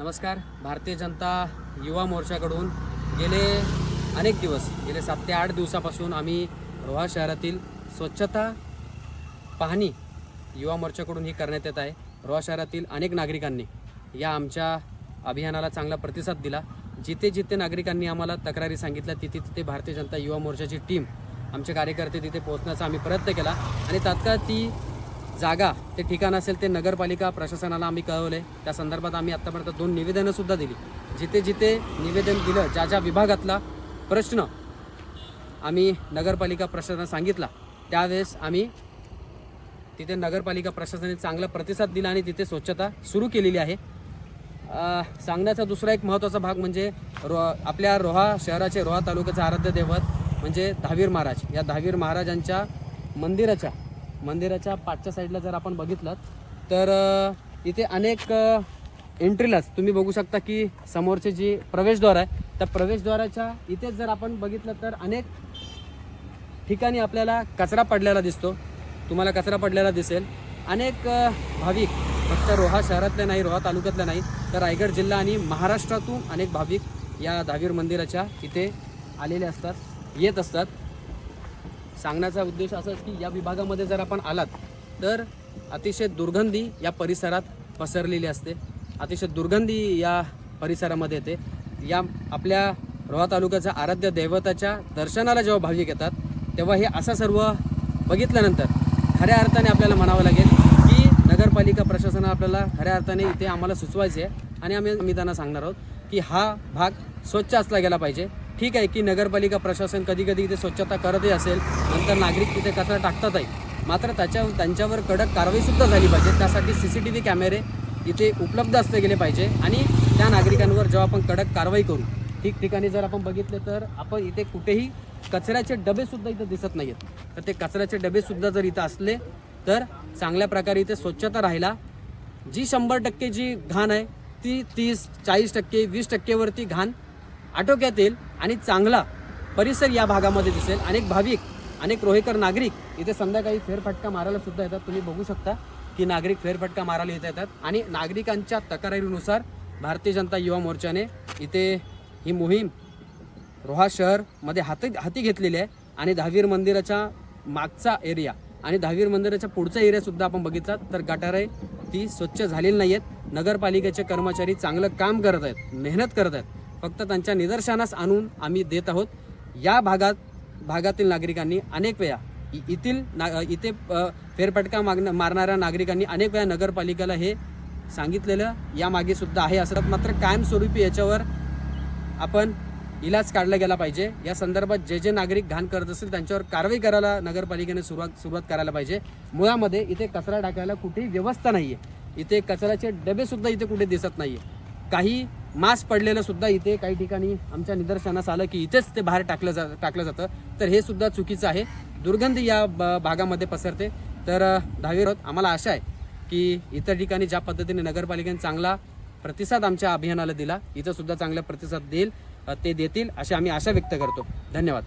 नमस्कार. भारतीय जनता युवा मोर्चाकडून गेले अनेक दिवस गेले सात ते आठ दिवसापासून आम्ही रोहा शहरातील स्वच्छता पाहणी युवा मोर्चाकडून ही करण्यात येत आहे. रोहा शहरातील अनेक नागरिकांनी या आमच्या अभियानाला चांगला प्रतिसाद दिला. जिथे जिथे नागरिकांनी आम्हाला तक्रारी सांगितल्या तिथे तिथे भारतीय जनता युवा मोर्चाची टीम आमचे कार्यकर्ते तिथे पोहोचण्याचा आम्ही प्रयत्न केला आणि तात्काळ ती जागा ते ठिकाण असेल ते नगरपालिका प्रशासनाला आम्ही कळवले. त्या संदर्भात आम्ही आत्तापर्यंत दोन निवेदनंसुद्धा दिली. जिथे जिथे निवेदन दिलं ज्या ज्या विभागातला प्रश्न आम्ही नगरपालिका प्रशासनाला सांगितला त्यावेळेस आम्ही तिथे नगरपालिका प्रशासनाने चांगला प्रतिसाद दिला आणि तिथे स्वच्छता सुरू केलेली आहे. सांगण्याचा दुसरा एक महत्त्वाचा भाग म्हणजे रो आपल्या रोहा शहराचे रोहा तालुक्याचे आराध्य दैवत म्हणजे दहावीर महाराज. या दहावीर महाराजांच्या मंदिराच्या मंदिराच्या पाठच्या साईडला जर आपण बघितलं तर इथे अनेक एंट्रीलाच तुम्ही बघू शकता की समोरचे जी प्रवेशद्वार आहे त्या प्रवेशद्वाराच्या इथेच जर आपण बघितलं तर अनेक ठिकाणी आपल्याला कचरा पडलेला दिसतो. तुम्हाला कचरा पडलेला दिसेल. अनेक भाविक फक्त रोहा शहरातले नाही रोहा तालुक्यातले नाही तर रायगड जिल्हा आणि महाराष्ट्रातून अनेक भाविक या दहावीर मंदिराच्या इथे आलेले असतात येत असतात. सांगण्याचा उद्देश असाच की या विभागामध्ये जर आपण आलात तर अतिशय दुर्गंधी या परिसरात पसरलेली असते. अतिशय दुर्गंधी या परिसरामध्ये येते. या आपल्या रोहा तालुक्याच्या आराध्य दैवताच्या दर्शनाला जेव्हा भाविक येतात तेव्हा हे असं सर्व बघितल्यानंतर खऱ्या अर्थाने आपल्याला म्हणावं लागेल की नगरपालिका प्रशासन आपल्याला खऱ्या अर्थाने इथे आम्हाला सुचवायचे आहे आणि आम्ही मी त्यांना सांगणार आहोत की हा भाग स्वच्छ असला गेला पाहिजे. ठीक आहे की नगरपालिका प्रशासन कधी कधी इथे स्वच्छता करतही असेल नंतर नागरिक तिथे कचरा टाकतातही. मात्र त्याच्या त्यांच्यावर कडक कारवाईसुद्धा झाली पाहिजे. त्यासाठी सी सी टी व्ही कॅमेरे इथे उपलब्ध असले गेले पाहिजे आणि त्या नागरिकांवर जेव्हा आपण कडक कारवाई करू ठिकठिकाणी जर आपण बघितले तर आपण इथे कुठेही कचऱ्याचे डबेसुद्धा इथं दिसत नाही आहेत तर ते कचऱ्याचे डबेसुद्धा जर इथं असले तर चांगल्या प्रकारे इथे स्वच्छता राहिला. जी शंभर टक्के जी घाण आहे ती तीस चाळीस टक्के वीस टक्केवरती घाण आटोक्यात येईल आणि चांगला परिसर या भागामध्ये दिसेल. अनेक भाविक अनेक रोहेकर नागरिक इथे संध्याकाळी फेरफटका मारायला सुद्धा येतात. तुम्ही बघू शकता की नागरिक फेरफटका मारायला येत येतात. आणि नागरिकांच्या तक्रारीनुसार भारतीय जनता युवा मोर्चाने इथे ही मोहीम रोहा शहरमध्ये हाती हाती घेतलेली आहे. आणि दहावीर मंदिराच्या मागचा एरिया आणि दहावीर मंदिराच्या पुढचा एरियासुद्धा आपण बघितला. तर गटारे ती स्वच्छ झालेली नाही आहेत नगरपालिकेचे कर्मचारी चांगलं काम करत आहेत मेहनत करत आहेत. फक्त त्यांच्या निदर्शनास आणून आम्ही देत आहोत. या भागात भागातील नागरिकांनी अनेक वेळा इ- येथील ना इथे फेरफटका मागण मारणाऱ्या नागरिकांनी अनेक वेळा नगरपालिकेला हे सांगितलेलं यामागे सुद्धा आहे असं. मात्र कायमस्वरूपी याच्यावर आपण इलाज काढला गेला पाहिजे. या संदर्भात जे जे नागरिक घाण करत असतील त्यांच्यावर कारवाई करायला नगरपालिकेने सुरुवात सुरुवात करायला पाहिजे. मुळामध्ये इथे कचरा टाकायला कुठेही व्यवस्था नाही आहे इथे कचऱ्याचे डबेसुद्धा इथे कुठे दिसत नाही आहे काही मास्क पडलेलं सुद्धा इथे काही ठिकाणी आमच्या निदर्शनास आलं की इथेच ते बाहेर टाकलं जा टाकलं जातं. तर हे सुद्धा चुकीचं आहे. दुर्गंधी या ब- भागामध्ये पसरते. तर अ, आम्हाला आशा आहे की इतर ठिकाणी ज्या पद्धतीने नगरपालिकेने चांगला प्रतिसाद आमच्या अभियानाला दिला इथं सुद्धा चांगला प्रतिसाद देईल ते देतील अशी आम्ही आशा व्यक्त करतो. धन्यवाद.